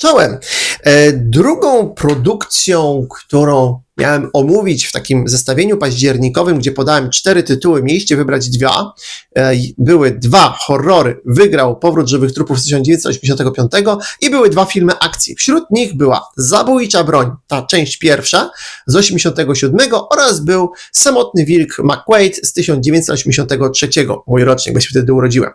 Czołem. E, Drugą produkcją, którą miałem omówić w takim zestawieniu październikowym, gdzie podałem cztery tytuły, mieliście wybrać dwa. E, Były dwa horrory. Wygrał Powrót żywych trupów z 1985 i były dwa filmy akcji. Wśród nich była Zabójcza broń, ta część pierwsza z 87 oraz był Samotny wilk McQuaid z 1983. Mój rocznik, bo się wtedy urodziłem.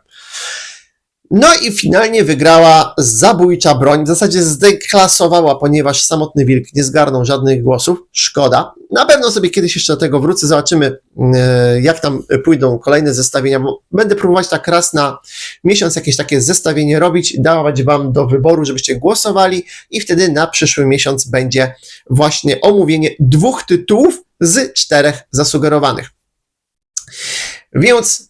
No i finalnie wygrała zabójcza broń. W zasadzie zdeklasowała, ponieważ samotny wilk nie zgarnął żadnych głosów. Szkoda. Na pewno sobie kiedyś jeszcze do tego wrócę. Zobaczymy, e, jak tam pójdą kolejne zestawienia. Bo będę próbować tak raz na miesiąc jakieś takie zestawienie robić, dawać Wam do wyboru, żebyście głosowali, i wtedy na przyszły miesiąc będzie właśnie omówienie dwóch tytułów z czterech zasugerowanych. Więc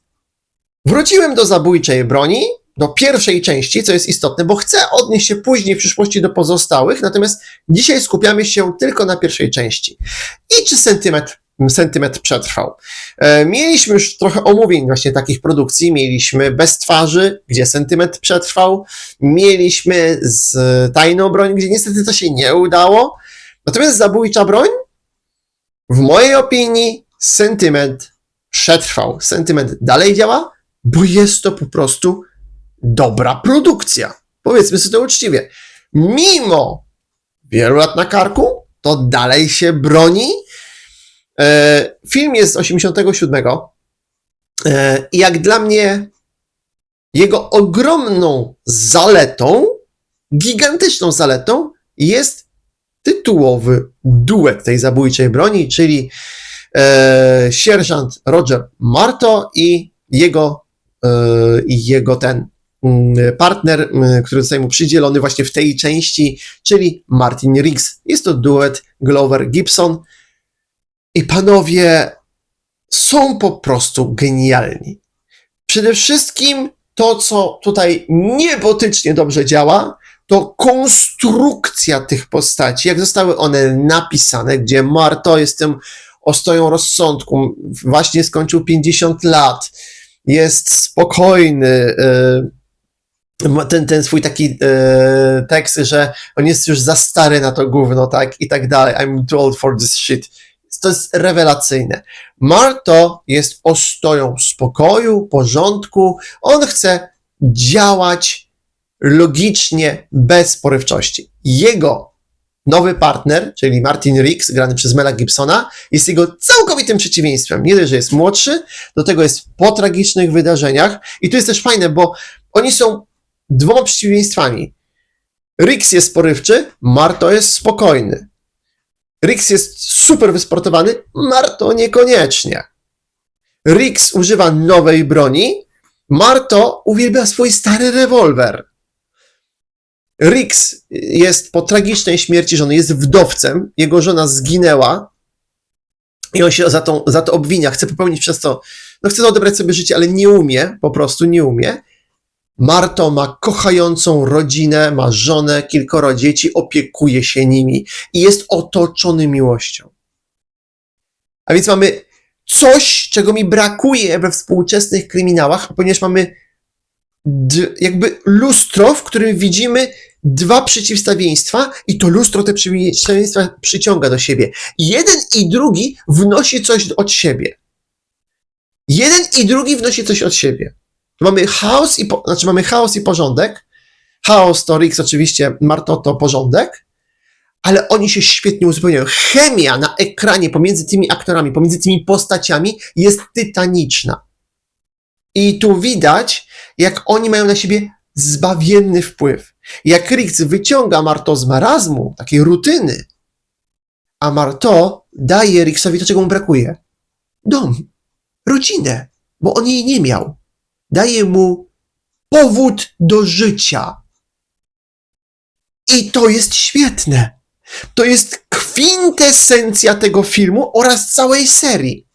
wróciłem do zabójczej broni do pierwszej części, co jest istotne, bo chcę odnieść się później w przyszłości do pozostałych, natomiast dzisiaj skupiamy się tylko na pierwszej części. I czy sentymetr, sentymetr przetrwał? E, mieliśmy już trochę omówień właśnie takich produkcji, mieliśmy Bez twarzy, gdzie sentymetr przetrwał, mieliśmy z Tajną broń, gdzie niestety to się nie udało, natomiast Zabójcza broń, w mojej opinii, sentyment przetrwał. Sentyment dalej działa, bo jest to po prostu dobra produkcja. Powiedzmy sobie to uczciwie. Mimo wielu lat na karku, to dalej się broni. E, film jest z 87. E, I jak dla mnie jego ogromną zaletą, gigantyczną zaletą jest tytułowy duet tej zabójczej broni, czyli e, sierżant Roger Marto i jego, e, jego ten partner, mm, który zostaje mu przydzielony właśnie w tej części, czyli Martin Riggs. Jest to duet Glover-Gibson i panowie są po prostu genialni. Przede wszystkim to, co tutaj niebotycznie dobrze działa, to konstrukcja tych postaci, jak zostały one napisane, gdzie Marto jest tym ostoją rozsądku, właśnie skończył 50 lat, jest spokojny, y, ma ten, ten swój taki y, tekst, że on jest już za stary na to gówno, tak, i tak dalej, I'm too old for this shit. To jest rewelacyjne. Marto jest ostoją spokoju, porządku, on chce działać logicznie, bez porywczości. Jego nowy partner, czyli Martin Riggs, grany przez Mela Gibsona, jest jego całkowitym przeciwieństwem. Nie dość, że jest młodszy, do tego jest po tragicznych wydarzeniach. I tu jest też fajne, bo oni są dwoma przeciwieństwami. Riggs jest porywczy, Marto jest spokojny. Riggs jest super wysportowany, Marto niekoniecznie. Riggs używa nowej broni, Marto uwielbia swój stary rewolwer. Riggs jest po tragicznej śmierci żony, jest wdowcem, jego żona zginęła i on się za, tą, za to obwinia, chce popełnić przez to, no chce odebrać sobie życie, ale nie umie, po prostu nie umie. Marto ma kochającą rodzinę, ma żonę, kilkoro dzieci, opiekuje się nimi i jest otoczony miłością. A więc mamy coś, czego mi brakuje we współczesnych kryminałach, ponieważ mamy jakby lustro, w którym widzimy dwa przeciwstawieństwa i to lustro te przeciwstawieństwa przyciąga do siebie. Jeden i drugi wnosi coś od siebie. Jeden i drugi wnosi coś od siebie. Tu mamy chaos i, po, znaczy mamy chaos i porządek. Chaos to Rix oczywiście, Marto to porządek, ale oni się świetnie uzupełniają. Chemia na ekranie pomiędzy tymi aktorami, pomiędzy tymi postaciami jest tytaniczna. I tu widać, jak oni mają na siebie zbawienny wpływ. Jak Riggs wyciąga Marto z marazmu, takiej rutyny, a Marto daje Riggsowi to, czego mu brakuje. Dom, rodzinę, bo on jej nie miał. Daje mu powód do życia. I to jest świetne. To jest kwintesencja tego filmu oraz całej serii.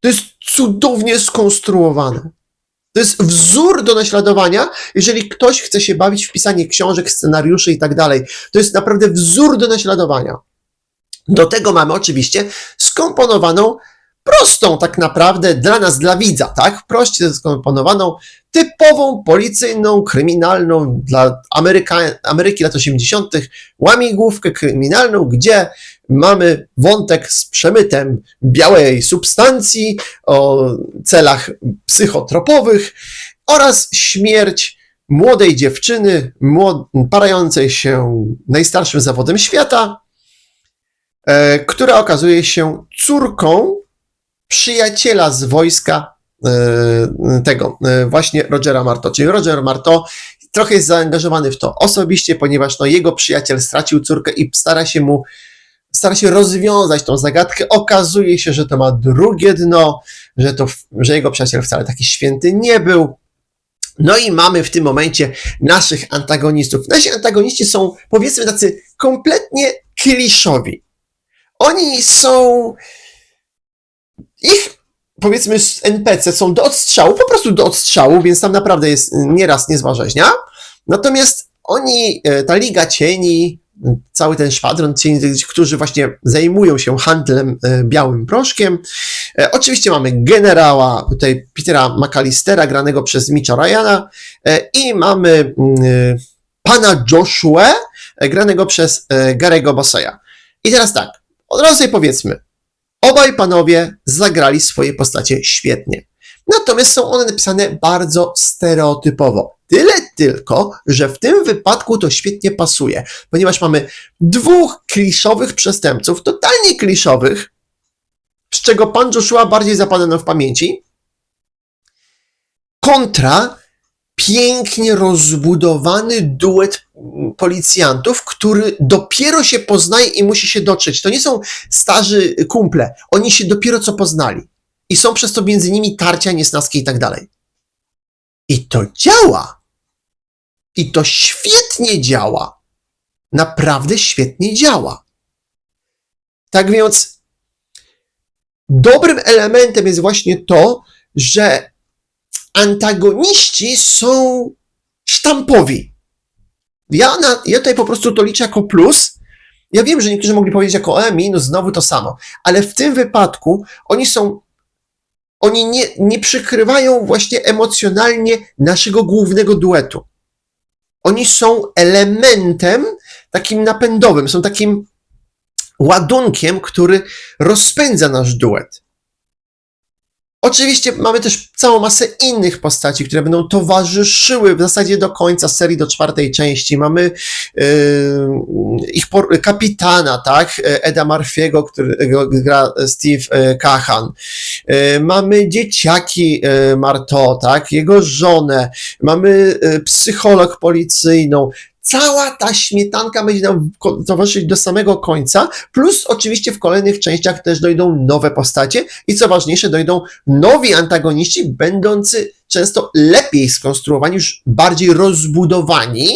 To jest cudownie skonstruowane. To jest wzór do naśladowania, jeżeli ktoś chce się bawić w pisanie książek, scenariuszy i tak dalej. To jest naprawdę wzór do naśladowania. Do tego mamy oczywiście skomponowaną prostą tak naprawdę dla nas, dla widza, tak? Proście skomponowaną, typową policyjną, kryminalną dla Ameryka, Ameryki lat 80. łamigłówkę kryminalną, gdzie mamy wątek z przemytem białej substancji o celach psychotropowych oraz śmierć młodej dziewczyny, młod- parającej się najstarszym zawodem świata, e, która okazuje się córką przyjaciela z wojska e, tego, e, właśnie Rogera Marto. Czyli Roger Marto trochę jest zaangażowany w to osobiście, ponieważ no, jego przyjaciel stracił córkę i stara się mu stara się rozwiązać tą zagadkę. Okazuje się, że to ma drugie dno, że, to, że jego przyjaciel wcale taki święty nie był. No i mamy w tym momencie naszych antagonistów. Nasi antagoniści są, powiedzmy, tacy kompletnie kliszowi. Oni są. Ich, powiedzmy, NPC są do odstrzału, po prostu do odstrzału, więc tam naprawdę jest nieraz niezła rzeźnia. Natomiast oni, e, ta Liga Cieni, cały ten szwadron cieni, którzy właśnie zajmują się handlem e, białym proszkiem. Oczywiście mamy generała, tutaj Petera McAllistera, granego przez Mitcha Ryana i mamy pana Joshua, granego przez Garego Bosseya. I teraz tak, od razu sobie powiedzmy, obaj panowie zagrali swoje postacie świetnie. Natomiast są one napisane bardzo stereotypowo. Tyle tylko, że w tym wypadku to świetnie pasuje, ponieważ mamy dwóch kliszowych przestępców, totalnie kliszowych, z czego pan Joshua bardziej zapada nam w pamięci, kontra pięknie rozbudowany duet policjantów, który dopiero się poznaje i musi się dotrzeć. To nie są starzy kumple, oni się dopiero co poznali. I są przez to między nimi tarcia, niesnaski i tak dalej. I to działa. I to świetnie działa. Naprawdę świetnie działa. Tak więc dobrym elementem jest właśnie to, że antagoniści są sztampowi. Ja, na, ja tutaj po prostu to liczę jako plus. Ja wiem, że niektórzy mogli powiedzieć jako e, minus, znowu to samo, ale w tym wypadku oni są oni nie, nie przykrywają właśnie emocjonalnie naszego głównego duetu. Oni są elementem takim napędowym, są takim ładunkiem, który rozpędza nasz duet. Oczywiście mamy też całą masę innych postaci, które będą towarzyszyły w zasadzie do końca serii, do czwartej części. Mamy yy, ich kapitana, tak, Eda Murphy'ego, którego gra Steve yy, Kahan. Yy, mamy dzieciaki yy, Marto, tak, jego żonę. Mamy yy, psycholog policyjną. Cała ta śmietanka będzie nam towarzyszyć do samego końca, plus oczywiście w kolejnych częściach też dojdą nowe postacie i co ważniejsze, dojdą nowi antagoniści, będący często lepiej skonstruowani, już bardziej rozbudowani,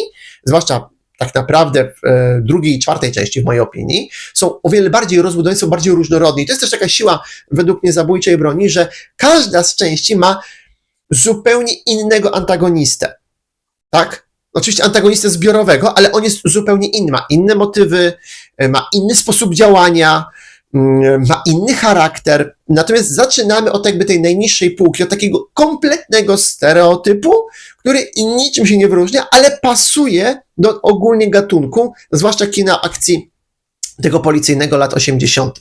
zwłaszcza tak naprawdę w e, drugiej i czwartej części, w mojej opinii, są o wiele bardziej rozbudowani, są bardziej różnorodni. To jest też taka siła według mnie zabójczej broni, że każda z części ma zupełnie innego antagonistę. Tak? Oczywiście antagonistę zbiorowego, ale on jest zupełnie inny. Ma inne motywy, e, ma inny sposób działania, mm, ma inny charakter. Natomiast zaczynamy od jakby tej najniższej półki, od takiego kompletnego stereotypu, który niczym się nie wyróżnia, ale pasuje do ogólnie gatunku, zwłaszcza kina akcji tego policyjnego lat 80.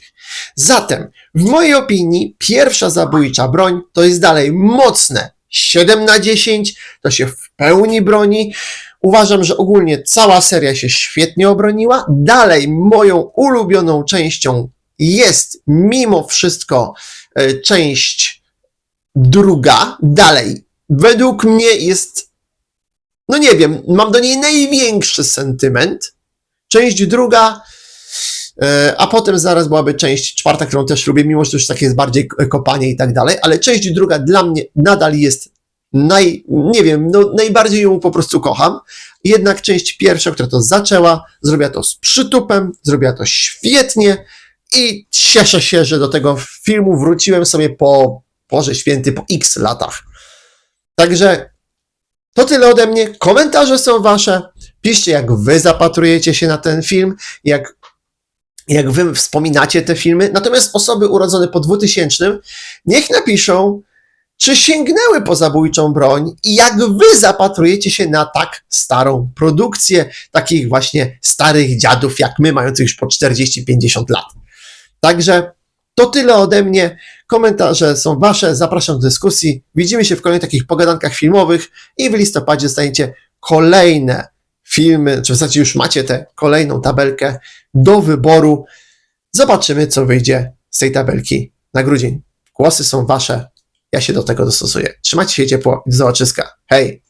Zatem, w mojej opinii, pierwsza zabójcza broń to jest dalej mocne 7 na 10, to się w pełni broni. Uważam, że ogólnie cała seria się świetnie obroniła. Dalej, moją ulubioną częścią jest mimo wszystko e, część druga. Dalej, według mnie jest, no nie wiem, mam do niej największy sentyment. Część druga, a potem zaraz byłaby część czwarta, którą też lubię, mimo że to już takie jest bardziej kopanie i tak dalej, ale część druga dla mnie nadal jest naj, nie wiem, no najbardziej ją po prostu kocham. Jednak część pierwsza, która to zaczęła, zrobiła to z przytupem, zrobiła to świetnie i cieszę się, że do tego filmu wróciłem sobie po Boże Święty, po x latach. Także to tyle ode mnie. Komentarze są wasze. Piszcie, jak wy zapatrujecie się na ten film, jak jak wy wspominacie te filmy. Natomiast osoby urodzone po 2000 niech napiszą, czy sięgnęły po zabójczą broń i jak wy zapatrujecie się na tak starą produkcję takich właśnie starych dziadów jak my, mających już po 40-50 lat. Także to tyle ode mnie. Komentarze są wasze, zapraszam do dyskusji. Widzimy się w kolejnych takich pogadankach filmowych i w listopadzie dostaniecie kolejne filmy, czy w zasadzie już macie tę kolejną tabelkę do wyboru. Zobaczymy, co wyjdzie z tej tabelki na grudzień. Głosy są wasze. Ja się do tego dostosuję. Trzymajcie się ciepło i do zobaczyska. Hej!